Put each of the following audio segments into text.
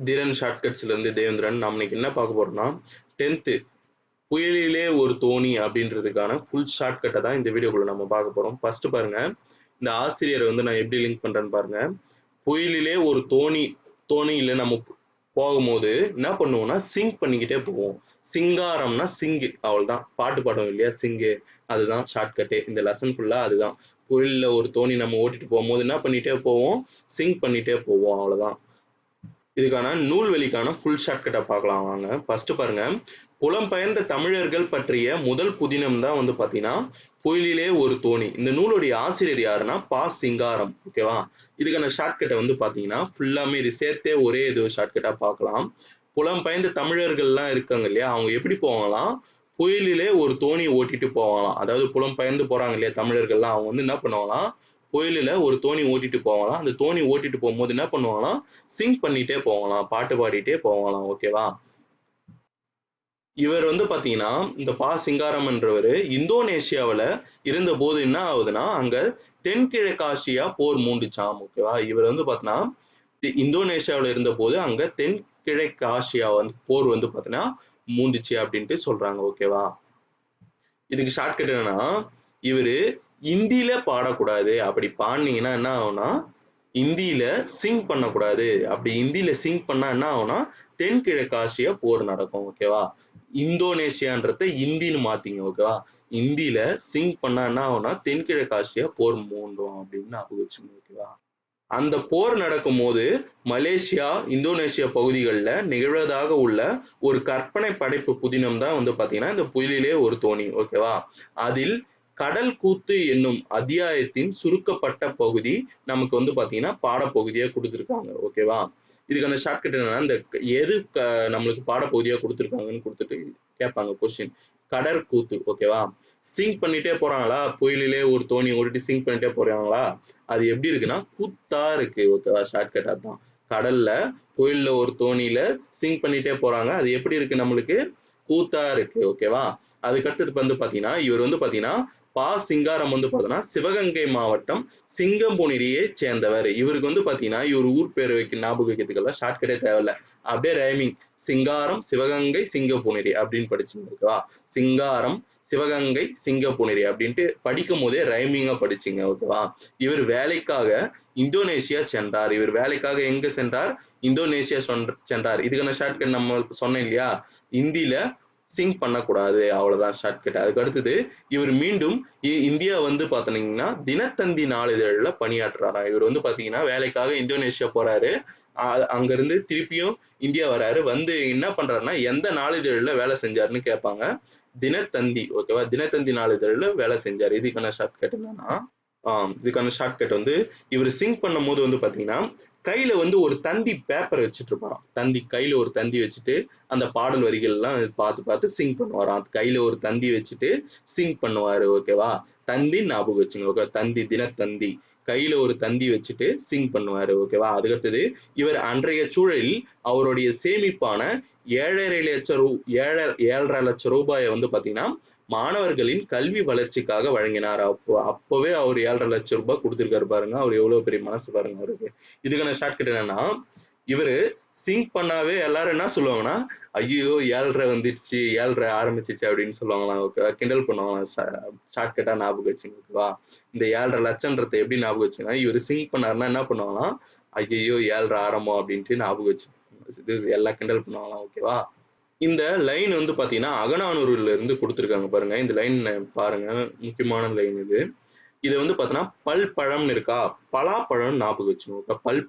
தீரன் ஷார்ட்கட்ஸ்லேருந்து தேவேந்திரன் நாம் இன்னைக்கு என்ன பார்க்க போகிறோம்னா டென்த்து புயலிலே ஒரு தோணி அப்படின்றதுக்கான ஃபுல் ஷார்ட்கட்டை தான் இந்த வீடியோக்குள்ள நம்ம பார்க்க போகிறோம் ஃபஸ்ட்டு பாருங்கள் இந்த ஆசிரியரை வந்து நான் எப்படி லிங்க் பண்ணுறேன்னு பாருங்கள் புயலிலே ஒரு தோணி தோணியில் நம்ம போகும்போது என்ன பண்ணுவோம்னா சிங் பண்ணிக்கிட்டே போவோம். சிங்காரம்னா சிங்கு அவ்வளவுதான். பாட்டு பாடுவோம் இல்லையா? சிங்கு அதுதான் ஷார்ட்கட்டே இந்த லெசன் ஃபுல்லாக அதுதான். புயலில் ஒரு தோணி நம்ம ஓட்டிட்டு போகும்போது என்ன பண்ணிகிட்டே போவோம்? சிங் பண்ணிகிட்டே போவோம் அவ்வளோதான் இதுக்கான நூல்வெளிக்கான ஃபுல் ஷார்ட்கட்டை பார்க்கலாம் வாங்க. ஃபர்ஸ்ட் பாருங்க. புலம்பெயர்ந்த தமிழர்கள் பற்றிய முதல் புதினம் தான் வந்து பாத்தீங்கன்னா புயலிலே ஒரு தோணி. இந்த நூலுடைய ஆசிரியர் யாருன்னா பா. சிங்காரம். ஓகேவா இதுக்கான ஷார்ட்கட்டை வந்து பாத்தீங்கன்னா ஃபுல்லாமே இது சேர்த்தே ஒரே இது ஷார்ட்கட்டா பார்க்கலாம். புலம்பெயர்ந்த தமிழர்கள்லாம் இருக்காங்க இல்லையா? அவங்க எப்படி போவாங்களாம்? புயலிலே ஒரு தோணியை ஓட்டிட்டு போவாங்களாம். அதாவது புலம்பெயர்ந்து போறாங்க இல்லையா தமிழர்கள்லாம். அவங்க வந்து என்ன பண்ணுவாங்களாம்? கோயிலில் ஒரு தோணி ஓட்டிட்டு போவாங்களாம் அந்த தோணி ஓட்டிட்டு போகும்போது என்ன பண்ணுவாங்களாம்? சிங் பண்ணிட்டே போவாங்களாம் பாட்டு பாடிட்டே போவாங்களாம் ஓகேவா இவர் வந்து பாத்தீங்கன்னா இந்த பா சிங்காரம்ன்றவர் இந்தோனேஷியாவில் இருந்த போது என்ன ஆகுதுன்னா அங்க தென்கிழக்காசியா போர் மூண்டுச்சாம். ஓகேவா இவர் வந்து பார்த்தீங்கன்னா இந்தோனேஷியாவில் இருந்த போது அங்க தென்கிழக்காசியா வந்து போர் வந்து பார்த்தீங்கன்னா மூண்டுச்சு அப்படின்ட்டு சொல்றாங்க. ஓகேவா இதுக்கு ஷார்ட்கட் என்னன்னா இவரு இந்தியில பாடக்கூடாது. அப்படி பாடினீங்கன்னா என்ன ஆகும்னா இந்தியில சிங் பண்ணக்கூடாது. அப்படி இந்தியில சிங் பண்ணா என்ன ஆகும்னா தென்கிழக்காசியா போர் நடக்கும் ஓகேவா இந்தோனேஷியான்றத இந்தின்னு மாத்திங்க ஓகேவா இந்தியில சிங் பண்ணா என்ன ஆகும்னா தென்கிழக்காசியா போர் மூண்டும் அப்படின்னு ஞாபகம் வச்சுங்க ஓகேவா அந்த போர் நடக்கும் போது மலேசியா இந்தோனேஷியா பகுதிகளில் நிகழ்வதாக உள்ள ஒரு கற்பனை படைப்பு புதினம் தான் வந்து பாத்தீங்கன்னா இந்த புயலிலே ஒரு தோணி ஓகேவா அதில் கடல் கூத்து என்னும் அத்தியாயத்தின் சுருக்கப்பட்ட பகுதி நமக்கு வந்து பாத்தீங்கன்னா பாடப்பகுதியா கொடுத்துருக்காங்க ஓகேவா இதுக்கான ஷார்ட்கட் என்னன்னா இந்த எது நம்மளுக்கு பாடப்பகுதியா கொடுத்துருக்காங்கன்னு கொடுத்துட்டு கேட்பாங்க கொஸ்டின் கடற்கூத்து ஓகேவா சிங்க் பண்ணிட்டே போறாங்களா? புயலிலே ஒரு தோணி ஓடிட்டு சிங்க் பண்ணிட்டே போறாங்களா? அது எப்படி இருக்குன்னா கூத்தா இருக்கு ஓகேவா ஷார்ட்கட் அதான். கடல்ல புயல்ல ஒரு தோணியில சிங்க் பண்ணிட்டே போறாங்க. அது எப்படி இருக்கு நம்மளுக்கு? கூத்தா இருக்கு ஓகேவா அதுக்கடுத்தது வந்து பாத்தீங்கன்னா இவர் வந்து பாத்தீங்கன்னா பா சிங்காரம் வந்து பார்த்தோன்னா சிவகங்கை மாவட்டம் சிங்கம்புனிரியை சேர்ந்தவர். இவருக்கு வந்து பார்த்தீங்கன்னா இவர் ஊர் பேர் வைக்க ஞாபகம் வைக்கிறதுக்கெல்லாம் ஷார்ட்கட்டே தேவையில்ல. அப்படியே ரைமிங் சிங்காரம் சிவகங்கை சிங்கப்புனிரி அப்படின்னு படிச்சுங்க சிங்காரம் சிவகங்கை சிங்கப்புனிரி அப்படின்ட்டு படிக்கும் போதே ரைமிங்கா படிச்சிங்க ஓகேவா இவர் வேலைக்காக இந்தோனேஷியா சென்றார். இவர் வேலைக்காக எங்கே சென்றார்? இந்தோனேஷியா சென்றார். இதுக்கான ஷார்ட்கட் நம்ம சொன்னேன் இல்லையா? இந்தியில சிங் பண்ணக்கூடாது அவ்வளோதான் ஷார்ட்கட் அதுக்கு அடுத்தது இவர் மீண்டும் இந்தியா வந்து பார்த்தீங்கன்னா தினத்தந்தி நாளிதழில் பணியாற்றுறாரா? இவர் வந்து பாத்தீங்கன்னா வேலைக்காக இந்தோனேஷியா போறாரு. அங்கேருந்து திருப்பியும் இந்தியா வராரு. வந்து என்ன பண்றாருன்னா எந்த நாளிதழில் வேலை செஞ்சாருன்னு கேட்பாங்க. தினத்தந்தி ஓகேவா? தினத்தந்தி நாளிதழில் வேலை செஞ்சாரு. இதுக்கான ஷார்ட்கட் என்னன்னா ஆஹ் இதுக்கான ஷார்ட்கட் வந்து இவர் சிங்க் பண்ணும் போது வந்து பாத்தீங்கன்னா கையில வந்து ஒரு தந்தி பேப்பர் வச்சுட்டு இருப்பாராம். தந்தி கையில ஒரு தந்தி வச்சுட்டு அந்த பாடல் வரிகள் எல்லாம் பார்த்து பார்த்து சிங் பண்ணுவாராம். கையில ஒரு தந்தி வச்சுட்டு சிங் பண்ணுவாரு ஓகேவா தந்தி ஞாபகம் வச்சுங்க ஓகே தந்தி தினத்தந்தி. கையில ஒரு தந்தி வச்சுட்டு சிங் பண்ணுவாரு ஓகேவா அதுக்கடுத்தது இவர் அன்றைய சூழலில் அவருடைய சேமிப்பான ஏழரை லட்சம் ரூ ஏழை ஏழரை லட்சம் ரூபாயை வந்து பாத்தீங்கன்னா மாணவர்களின் கல்வி வளர்ச்சிக்காக வழங்கினார். அப்போ அப்பவே அவர் ஏழரை லட்சம் ரூபாய் கொடுத்துருக்காரு பாருங்க. அவர் எவ்வளவு பெரிய மனசு பாருங்க அவருக்கு. இதுக்கான ஷார்ட்கட் என்னன்னா இவரு சிங்க் பண்ணாவே எல்லாரும் என்ன சொல்லுவாங்கன்னா ஐயோ ஏழ்ரை வந்துடுச்சு ஏழ்ரை ஆரம்பிச்சிச்சு அப்படின்னு சொல்லுவாங்களாம் ஓகேவா கிண்டல் பண்ணுவாங்களாம் ஷார்ட்கட்டா ஞாபகம் வச்சுங்க ஓகேவா இந்த ஏழரை லட்சம்ன்றதை எப்படி ஞாபகம் வச்சுன்னா இவர் சிங்க் பண்ணாருன்னா என்ன பண்ணுவாங்களாம் ஐயோ ஏழ்ரை ஆரம்பம் அப்படின்ட்டு ஞாபகம் வச்சு இது எல்லாம் கிண்டல் பண்ணுவாங்களாம் ஓகேவா இந்த லைன் வந்து பாத்தீங்கன்னா அகநானூறுல இருந்து கொடுத்துருக்காங்க பாருங்க. இந்த லைன் பாருங்க முக்கியமான லைன் இது. இது வந்து பாத்தீங்கன்னா பல்பழம்னு இருக்கா பலாப்பழம் ஞாபகம் வச்சுக்கோங்க. பல்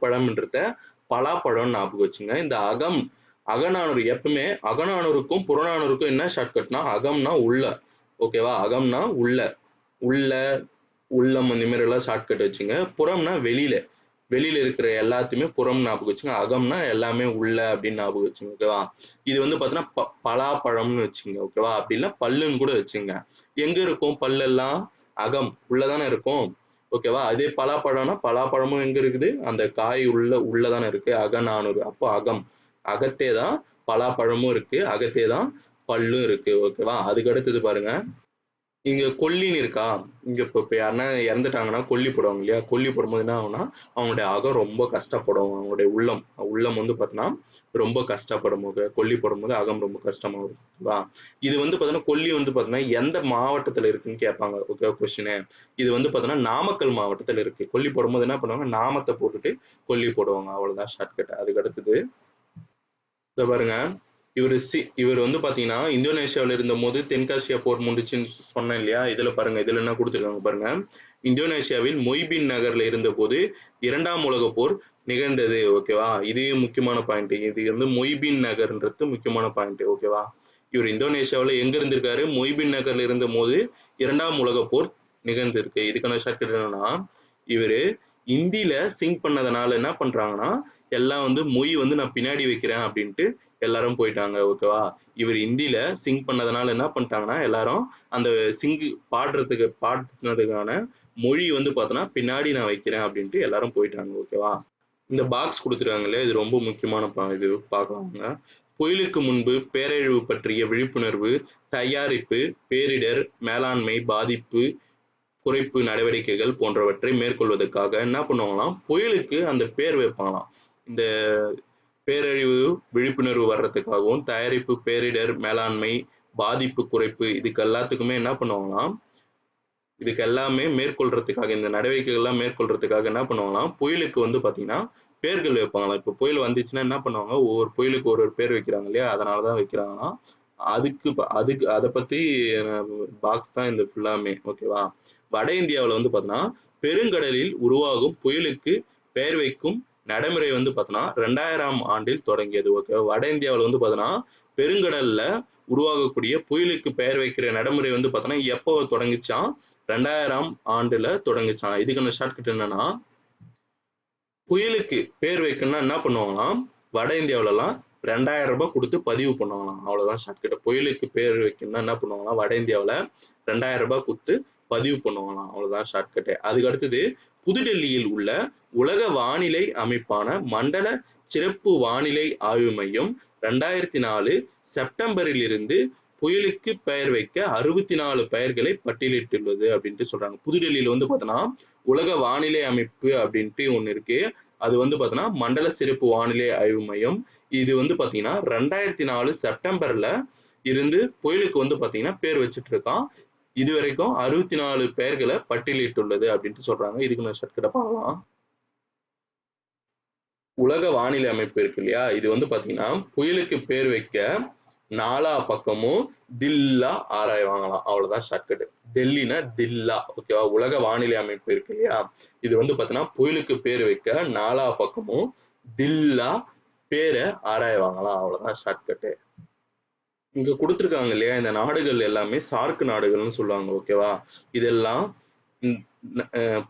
பலாப்பழம்னு பலாப்பழம் ஞாபகம் வச்சுங்க. இந்த அகம் அகநானூறு எப்பவுமே அகநானூருக்கும் புறநானூருக்கும் என்ன ஷார்ட்கட்னா அகம்னா உள்ள. ஓகேவா அகம்னா உள்ள. உள்ள உள்ளம் இந்த மாதிரி எல்லாம் ஷார்ட்கட் வச்சுங்க. புறம்னா வெளியில. வெளியில இருக்கிற எல்லாத்தையுமே புறம் ஞாபகம் வச்சுங்க. அகம்னா எல்லாமே உள்ள அப்படின்னு ஞாபகம் வச்சுங்க. ஓகேவா இது வந்து பாத்தீங்கன்னா பலாப்பழம்னு வச்சுங்க. ஓகேவா அப்படின்னா பல்லுன்னு கூட வச்சுங்க. எங்க இருக்கும் பல்லெல்லாம்? அகம். உள்ளதானே இருக்கும்? ஓகேவா? அதே பலாப்பழம்னா பலாப்பழமும் எங்க இருக்குது? அந்த காய் உள்ள உள்ளதானே இருக்கு. அகநானூறு. அப்போ அகம். அகத்தே தான் பலாப்பழமும் இருக்கு. அகத்தே தான் பல்லும் இருக்கு. ஓகேவா? அதுக்கு அடுத்தது பாருங்க. இங்க கொல்லின்னு இருக்கா? இங்க இப்ப இப்ப யாருன்னா இறந்துட்டாங்கன்னா கொல்லி போடுவாங்க இல்லையா? கொல்லி போடும்போது என்ன ஆகும்னா அவங்களுடைய அகம் ரொம்ப கஷ்டப்படும். அவங்களுடைய உள்ளம் உள்ளம் வந்து பாத்தீங்கன்னா ரொம்ப கஷ்டப்படும். போது கொல்லி போடும்போது அகம் ரொம்ப கஷ்டமா இருக்கும் இது வந்து பாத்தீங்கன்னா கொல்லி வந்து பாத்தீங்கன்னா எந்த மாவட்டத்துல இருக்குன்னு கேட்பாங்க. ஓகே கொஸ்டின் இது வந்து பாத்தீங்கன்னா நாமக்கல் மாவட்டத்துல இருக்கு. கொல்லி போடும்போது என்ன பண்ணுவாங்க? நாமத்தை போட்டுட்டு கொல்லி போடுவாங்க. அவ்வளவுதான் ஷார்ட்கட் அதுக்கு அடுத்தது இதை பாருங்க. இவர் சி இவர் வந்து பார்த்தீங்கன்னா இந்தோனேஷியாவில் இருந்தபோது தென்காசியா போர் முடிச்சுன்னு சொன்னேன் இல்லையா? இதில் பாருங்க இதில் என்ன கொடுத்துருக்காங்க பாருங்க. இந்தோனேஷியாவில் மொய்பின் நகரில் இருந்தபோது இரண்டாம் உலக போர் நிகழ்ந்தது ஓகேவா இது முக்கியமான பாயிண்ட் இது வந்து மொய்பின் நகர்ன்றது முக்கியமான பாயிண்ட் ஓகேவா இவர் இந்தோனேஷியாவில் எங்க இருந்திருக்காரு? மொய்பின் நகர்ல இருந்த போது இரண்டாம் உலக போர் நிகழ்ந்திருக்கு. இதுக்கான ஷார்ட்கட் என்னன்னா இவர் இந்தியில சிங்க் பண்ணதுனால என்ன பண்றாங்கன்னா எல்லாம் வந்து மொய் வந்து நான் பின்னாடி வைக்கிறேன் அப்படின்ட்டு எல்லாரும் போயிட்டாங்க ஓகேவா இவர் இந்தியில சிங் பண்ணதுனால என்ன பண்ணிட்டாங்கன்னா எல்லாரும் அந்த சிங்கு பாடுறதுக்கு பாடுறதுக்கான மொழி வந்து பார்த்தோன்னா பின்னாடி நான் வைக்கிறேன் அப்படின்ட்டு எல்லாரும் போயிட்டாங்க ஓகேவா இந்த பாக்ஸ் கொடுத்துருக்காங்களே இது ரொம்ப முக்கியமான இது பார்க்கலாங்க புயலுக்கு முன்பு பேரழிவு பற்றிய விழிப்புணர்வு தயாரிப்பு பேரிடர் மேலாண்மை பாதிப்பு குறைப்பு நடவடிக்கைகள் போன்றவற்றை மேற்கொள்வதற்காக என்ன பண்ணுவாங்களாம்? புயலுக்கு அந்த பேர் வைப்பாங்களாம். இந்த பேரழிவு விழிப்புணர்வு வர்றதுக்காகவும் தயாரிப்பு பேரிடர் மேலாண்மை பாதிப்பு குறைப்பு இதுக்கு எல்லாத்துக்குமே என்ன பண்ணுவாங்களாம்? இதுக்கு எல்லாமே மேற்கொள்றதுக்காக இந்த நடவடிக்கைகள்லாம் மேற்கொள்றதுக்காக என்ன பண்ணுவாங்களாம்? புயலுக்கு வந்து பாத்தீங்கன்னா பேர்கள் வைப்பாங்களாம். இப்போ புயல் வந்துச்சுன்னா என்ன பண்ணுவாங்க? ஒவ்வொரு புயலுக்கு ஒரு ஒரு பேர் வைக்கிறாங்க இல்லையா? அதனாலதான் வைக்கிறாங்களாம். அதுக்கு ப- அதுக்கு அதை பத்தி பாக்ஸ் தான் இந்த ஃபுல்லாமே ஓகேவா வட இந்தியாவில் வந்து பார்த்தோன்னா பெருங்கடலில் உருவாகும் புயலுக்கு பெயர் வைக்கும் நடைமுறை வந்து பார்த்தோன்னா ரெண்டாயிரம் ஆண்டில் தொடங்கியது. ஓகே வட இந்தியாவில் வந்து பார்த்தோன்னா பெருங்கடலில் உருவாகக்கூடிய புயலுக்கு பெயர் வைக்கிற நடைமுறை வந்து பார்த்தோன்னா எப்போ தொடங்கிச்சான்? ரெண்டாயிரம் ஆண்டுல தொடங்கிச்சான். இதுக்கான ஷார்ட்கட் என்னன்னா புயலுக்கு பேர் வைக்கணும்னா என்ன பண்ணுவாங்களாம்? வட இந்தியாவுலலாம் ரெண்டாயிரம் ரூபாய் கொடுத்து பதிவு பண்ணுவாங்களாம். அவ்வளவுதான் ஷார்ட்கட் புயலுக்கு பேர் வைக்கணும்னா என்ன பண்ணுவாங்களாம்? வட இந்தியாவில் ரெண்டாயிரம் ரூபாய் கொடுத்து பதிவு பண்ணுவாங்களாம். அவ்வளவுதான் ஷார்ட்கட்டு அதுக்கு அடுத்தது புதுடெல்லியில் உள்ள உலக வானிலை அமைப்பான மண்டல சிறப்பு வானிலை ஆய்வு மையம் ரெண்டாயிரத்தி நாலு செப்டம்பரில் இருந்து புயலுக்கு பெயர் வைக்க அறுபத்தி நாலு பெயர்களை பட்டியலிட்டுள்ளது அப்படின்ட்டு சொல்றாங்க. புதுடெல்லியில வந்து பார்த்தோன்னா உலக வானிலை அமைப்பு அப்படின்ட்டு ஒண்ணு இருக்கு. அது வந்து பார்த்தோன்னா மண்டல சிறப்பு வானிலை ஆய்வு மையம். இது வந்து பாத்தீங்கன்னா ரெண்டாயிரத்தி நாலு செப்டம்பரில் இருந்து புயலுக்கு வந்து பாத்தீங்கன்னா பேர் வச்சுட்டு இருக்கான் இது வரைக்கும் அறுபத்தி நாலு பெயர்களை பட்டியலிட்டுள்ளது அப்படின்ட்டு சொல்றாங்க. இதுக்கு நான் ஷர்ட்கிட்ட பார்க்கலாம். உலக வானிலை அமைப்பு இருக்கு இல்லையா? இது வந்து பாத்தீங்கன்னா புயலுக்கு பேர் வைக்க நாலா பக்கமும் தில்லா ஆராய்வாங்களாம் அவ்வளவுதான் ஷார்ட்கட் டெல்லினா தில்லா. ஓகேவா உலக வானிலை அமைப்பு இருக்கு இல்லையா? இது வந்து பாத்தீங்கன்னா புயலுக்கு பேர் வைக்க நாலா பக்கமும் தில்லா பேரை ஆராய்வாங்களாம் அவ்வளவுதான் ஷார்ட்கட்டு இங்க கொடுத்துருக்காங்க இல்லையா? இந்த நாடுகள் எல்லாமே சார்க் நாடுகள்னு சொல்லுவாங்க. ஓகேவா இதெல்லாம்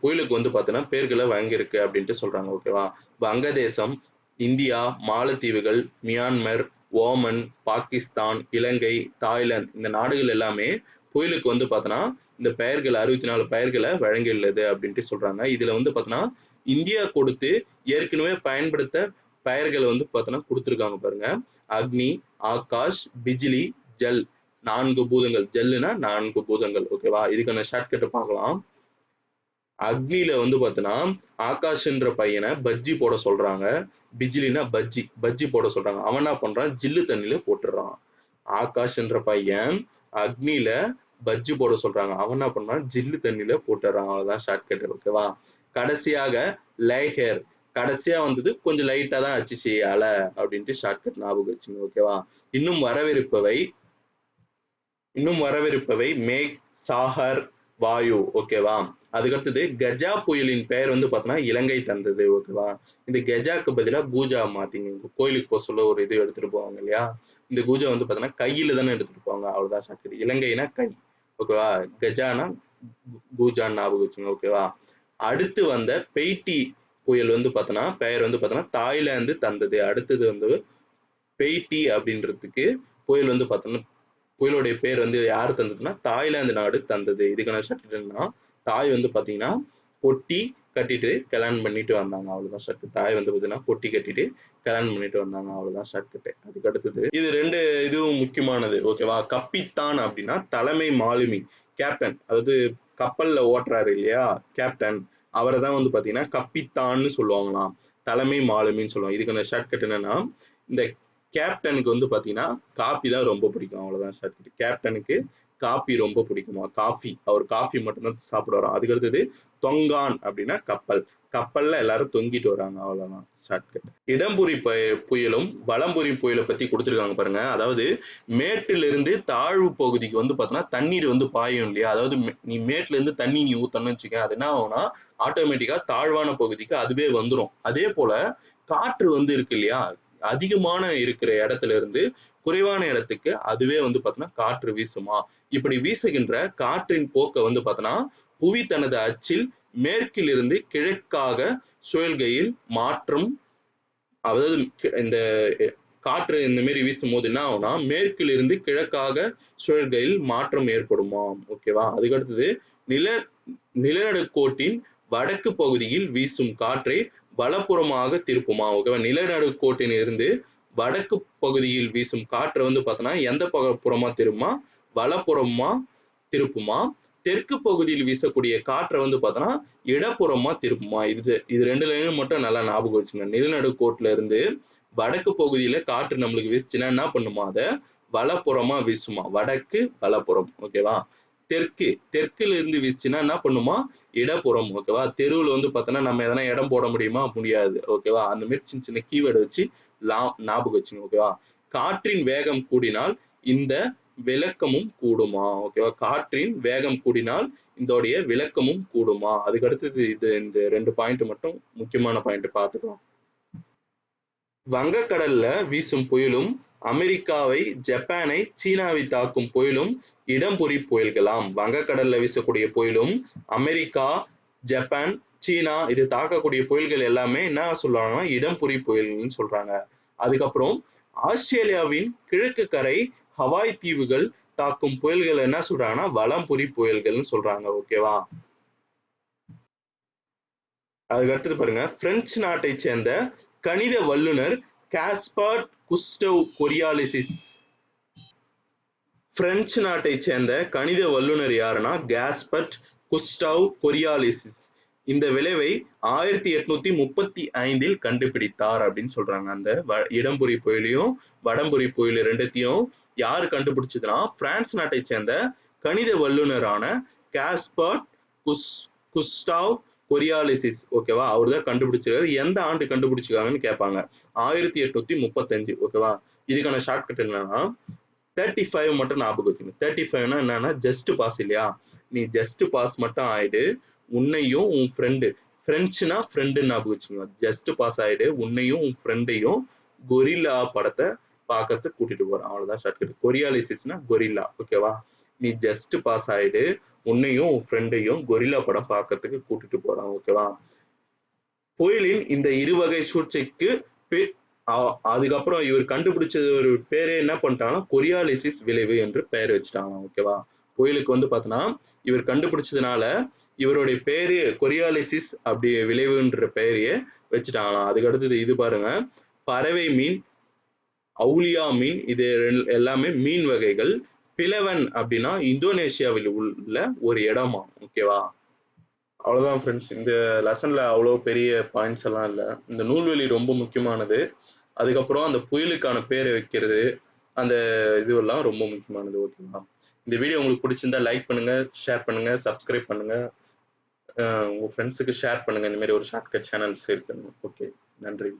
புயலுக்கு வந்து பார்த்தீங்கன்னா பேர்களை வழங்கியிருக்கு அப்படின்ட்டு சொல்றாங்க. ஓகேவா வங்கதேசம் இந்தியா மாலத்தீவுகள் Myanmar Oman Pakistan Ilangai Thailand இந்த நாடுகள் எல்லாமே புயலுக்கு வந்து பார்த்தோன்னா இந்த பெயர்கள் அறுபத்தி நாலு பெயர்களை வழங்கியுள்ளது அப்படின்ட்டு சொல்றாங்க. இதுல வந்து பார்த்தோன்னா இந்தியா கொடுத்து ஏற்கனவே பயன்படுத்த பெயர்களை வந்து பார்த்தோன்னா கொடுத்துருக்காங்க பாருங்க. அக்னி ஆகாஷ் பிஜிலி ஜல். நான்கு பூதங்கள். ஜல்லுனா நான்கு பூதங்கள். ஓகேவா இதுக்கான ஷார்ட்கட்டை பார்க்கலாம். அக்னியில வந்து பார்த்தோன்னா ஆகாஷ்ன்ற பையனை பஜ்ஜி போட சொல்றாங்க. பிஜிலினா பஜ்ஜி பஜ்ஜி போட சொல்றாங்க. அவன் என்ன பண்றான்? ஜில்லு தண்ணியில போட்டுடுறான் ஆகாஷ்ன்ற பையன் அக்னியில பஜ்ஜி போட சொல்றாங்க. அவன் என்ன பண்றான்? ஜில்லு தண்ணியில போட்டுடுறான் அவ்வளவுதான் ஷார்ட்கட் ஓகேவா கடைசியாக லைஹேர் கடைசியா வந்தது கொஞ்சம் லைட்டா தான் அச்சு அலை அப்படின்ட்டு ஷார்ட்கட் ஞாபகம் வச்சுங்க ஓகேவா இன்னும் வரவிருப்பவை இன்னும் வரவிருப்பவை மேக் சாகர் வாயு ஓகேவா அதுக்கடுத்தது கஜா புயலின் பெயர் வந்து பார்த்தோன்னா இலங்கை தந்தது ஓகேவா இந்த கஜாக்கு பதிலாக கூஜா மாத்திங்க. கோயிலுக்கு போக சொல்ல ஒரு இது எடுத்துட்டு போவாங்க இல்லையா? இந்த கூஜா வந்து பார்த்தோன்னா கையில தானே எடுத்துட்டு போவாங்க. அவ்வளோதான் ஷார்ட்கட் இலங்கைனா கை ஓகேவா கஜானா கூஜான்னு ஞாபகம் வச்சுங்க ஓகேவா அடுத்து வந்த பெய்டி புயல் வந்து பார்த்தோன்னா பெயர் வந்து பார்த்தோன்னா தாய்லாந்து தந்தது. அடுத்தது வந்து பெய்டி அப்படின்றதுக்கு புயல் வந்து பார்த்தோன்னா புயலுடைய பேர் வந்து யார் தந்ததுன்னா தாய்லாந்து நாடு தந்தது. இதுக்கான ஷர்ட் என்னன்னா தாய் வந்து பார்த்தீங்கன்னா பொட்டி கட்டிட்டு கல்யாணம் பண்ணிட்டு வந்தாங்க. அவ்வளவுதான் ஷர்ட் தாய் வந்து பார்த்தீங்கன்னா பொட்டி கட்டிட்டு கல்யாணம் பண்ணிட்டு வந்தாங்க. அவ்வளவுதான் ஷர்ட் அதுக்கு அடுத்தது இது ரெண்டு இதுவும் முக்கியமானது. ஓகேவா கப்பித்தான் அப்படின்னா தலைமை மாலுமி கேப்டன் அதாவது கப்பல்ல ஓட்டுறாரு இல்லையா? கேப்டன் அவரை தான் வந்து பார்த்தீங்கன்னா கப்பித்தான்னு சொல்லுவாங்களாம். தலைமை மாலுமின்னு சொல்லுவாங்க. இதுக்கான ஷார்ட்கட் என்னன்னா இந்த கேப்டனுக்கு வந்து பாத்தீங்கன்னா காப்பி தான் ரொம்ப பிடிக்கும். அவ்வளவுதான் ஷார்ட்கட் கேப்டனுக்கு காஃபி ரொம்ப பிடிக்குமா? காஃபி அவர் காஃபி மட்டும்தான் சாப்பிடுவாரோ? அதுக்கு அடுத்தது தொங்கான் அப்படின்னா கப்பல். கப்பல்ல எல்லாரும் தொங்கிட்டு வராங்க. அவ்வளவுதான் ஷார்ட்கட் இடம்புரி புயலும் வலம்புரி புயலை பத்தி கொடுத்துருக்காங்க பாருங்க. அதாவது மேட்டிலிருந்து தாழ்வு பகுதிக்கு வந்து பார்த்தோன்னா தண்ணீர் வந்து பாயும் இல்லையா? அதாவது மே- நீ மேட்ல இருந்து தண்ணி நீ ஊத்தணும்னு வச்சுக்க அது என்ன ஆகும்னா ஆட்டோமேட்டிக்கா தாழ்வான பகுதிக்கு அதுவே வந்துரும். அதே போல காற்று வந்து இருக்கு இல்லையா? அதிகமான இருக்கிற இடத்துல இருந்து குறைவான இடத்துக்கு அதுவே வந்து பார்த்தோன்னா காற்று வீசுமா? இப்படி வீசுகின்ற காற்றின் போக்கை வந்து பார்த்தோன்னா புவி தனது அச்சில் மேற்கிலிருந்து கிழக்காக சுழல்கையில் மாற்றம் அதாவது கி- இந்த காற்று இந்த மாதிரி வீசும் போது என்ன ஆகும்னா மேற்கிலிருந்து கிழக்காக சுழல்கையில் மாற்றம் ஏற்படுமா ஓகேவா? அதுக்கு அடுத்தது நில நிலநடுக்கோட்டின் வடக்கு பகுதியில் வீசும் காற்றை வலப்புறமாக திருப்புமா. ஓகேவா? நிலநடுக்கோட்டின் இருந்து வடக்கு பகுதியில் வீசும் காற்றை வந்து பார்த்தோன்னா எந்த பக- புறமா திரும்புமா? வலப்புறமா திருப்புமா. தெற்கு பகுதியில் வீசக்கூடிய காற்றை வந்து பார்த்தோன்னா இடப்புறமா திருப்புமா. இது இது ரெண்டு லைனும் மட்டும் நல்லா ஞாபகம் வச்சுங்க நிலநடுக்கோட்டில இருந்து வடக்கு பகுதியில காற்று நம்மளுக்கு வீசுச்சுன்னா என்ன பண்ணுமா? அதை வலப்புறமா வீசுமா. வடக்கு வலப்புறம். ஓகேவா? தெற்கு தெற்குல இருந்து வீசுச்சுன்னா என்ன பண்ணுமா? இடப்புறம் ஓகேவா தெருவுல வந்து பார்த்தோன்னா நம்ம எதனா இடம் போட முடியுமா? முடியாது ஓகேவா அந்த மாதிரி சின்ன சின்ன கீவேர்டு வச்சு லா- ஞாபகம் வச்சுங்க ஓகேவா காற்றின் வேகம் கூடினால் இந்த விளக்கமும் கூடுமா ஓகேவா காற்றின் வேகம் கூடினால் இதோடைய விளக்கமும் கூடுமா? அதுக்கு அடுத்தது இது இந்த ரெண்டு பாயிண்ட் மட்டும் முக்கியமான பாயிண்ட் பார்த்துக்கலாம். வங்கக்கடல்ல வீசும் புயலும் அமெரிக்காவை ஜப்பானை சீனாவை தாக்கும் புயலும் இடம்புரி புயல்களாம். வங்கக்கடல்ல வீசக்கூடிய புயலும் அமெரிக்கா ஜப்பான் சீனா இது தாக்கக்கூடிய புயல்கள் எல்லாமே என்ன சொல்றாங்கன்னா இடம்புரி புயல்கள்னு சொல்றாங்க. அதுக்கப்புறம் ஆஸ்திரேலியாவின் கிழக்கு கரை ஹவாய் தீவுகள் தாக்கும் புயல்கள் என்ன சொல்றாங்கன்னா வலம்புரி புயல்கள்னு சொல்றாங்க ஓகேவா? அதுக்கு அடுத்தது பாருங்க பிரெஞ்சு நாட்டை சேர்ந்த கணித வல்லுனர் காஸ்பர்ட் குஸ்டவ் கொரியாலிசிஸ். பிரெஞ்சு நாட்டை சேர்ந்த கணித வல்லுனர் யாருன்னா காஸ்பர்ட் குஸ்டவ் கொரியாலிசிஸ். இந்த விளைவை ஆயிரத்தி எட்நூத்தி முப்பத்தி ஐந்தில் கண்டுபிடித்தார் அப்படின்னு சொல்றாங்க. அந்த வ- இடம்புரி புயலையும் வடம்புரி புயல் ரெண்டுத்தையும் யார் கண்டுபிடிச்சதுன்னா பிரான்ஸ் நாட்டை சேர்ந்த கணித வல்லுனரான காஸ்பர்ட் குஸ் குஸ்டாவ் கொரியாலிசிஸ் ஓகேவா அவர் தான் கண்டுபிடிச்சிருக்காரு. எந்த ஆண்டு கண்டுபிடிச்சிருக்காங்கன்னு கேட்பாங்க. ஆயிரத்தி எட்நூத்தி முப்பத்தஞ்சு ஓகேவா இதுக்கான ஷார்ட்கட் என்னன்னா தேர்ட்டி ஃபைவ் மட்டும் ஞாபகம் வச்சுக்கணும். தேர்ட்டி ஃபைவ்னா என்னன்னா ஜஸ்ட் பாஸ் இல்லையா? நீ ஜஸ்ட் பாஸ் மட்டும் ஆயிடு உன்னையும் உன் ஃப்ரெண்டு ஃப்ரெண்ட்ஸ்னா ஃப்ரெண்டு ஞாபகம் வச்சுக்கோங்க. ஜஸ்ட் பாஸ் ஆயிடு உன்னையும் உன் ஃப்ரெண்டையும் கொரில்லா படத்தை பார்க்கறதுக்கு கூட்டிட்டு போறான் அவ்வளவுதான் ஷார்ட்கட் கொரியாலிசிஸ்னா கொரில்லா ஓகேவா நீ ஜஸ்ட் பாஸ் ஆயிடு. உன்னையும் உன் ஃப்ரெண்டையும் கொரில்லா படம் பார்க்கறதுக்கு கூட்டிட்டு போறான் ஓகேவா புயலின் இந்த இருவகை சூழ்ச்சிக்கு அதுக்கப்புறம் இவர் கண்டுபிடிச்சது ஒரு பேரே என்ன பண்ணிட்டாங்கன்னா கொரியாலிசிஸ் விளைவு என்று பெயர் வச்சுட்டாங்க ஓகேவா புயலுக்கு வந்து பார்த்தோன்னா இவர் கண்டுபிடிச்சதுனால இவருடைய பேரு கொரியாலிசிஸ் அப்படி விளைவுன்ற பெயரையே வச்சுட்டாங்களாம். அதுக்கு அடுத்தது இது பாருங்க. பறவை மீன் அவுலியா மீன் இது எல்லாமே மீன் வகைகள். பிளவன் அப்படின்னா இந்தோனேஷியாவில் உள்ள ஒரு இடமா? ஓகேவா அவ்வளோதான் ஃப்ரெண்ட்ஸ் இந்த லெசனில் அவ்வளோ பெரிய பாயிண்ட்ஸ் எல்லாம் இல்லை. இந்த நூல்வெளி ரொம்ப முக்கியமானது. அதுக்கப்புறம் அந்த புயலுக்கான பேரை வைக்கிறது அந்த இதுவெல்லாம் ரொம்ப முக்கியமானது ஓகேவா இந்த வீடியோ உங்களுக்கு பிடிச்சிருந்தா லைக் பண்ணுங்க ஷேர் பண்ணுங்க சப்ஸ்கிரைப் பண்ணுங்க. உங்கள் ஃப்ரெண்ட்ஸுக்கு ஷேர் பண்ணுங்க. இந்த மாதிரி ஒரு ஷார்ட்கட் சேனல்ஸ் இருக்கு. ஓகே நன்றி.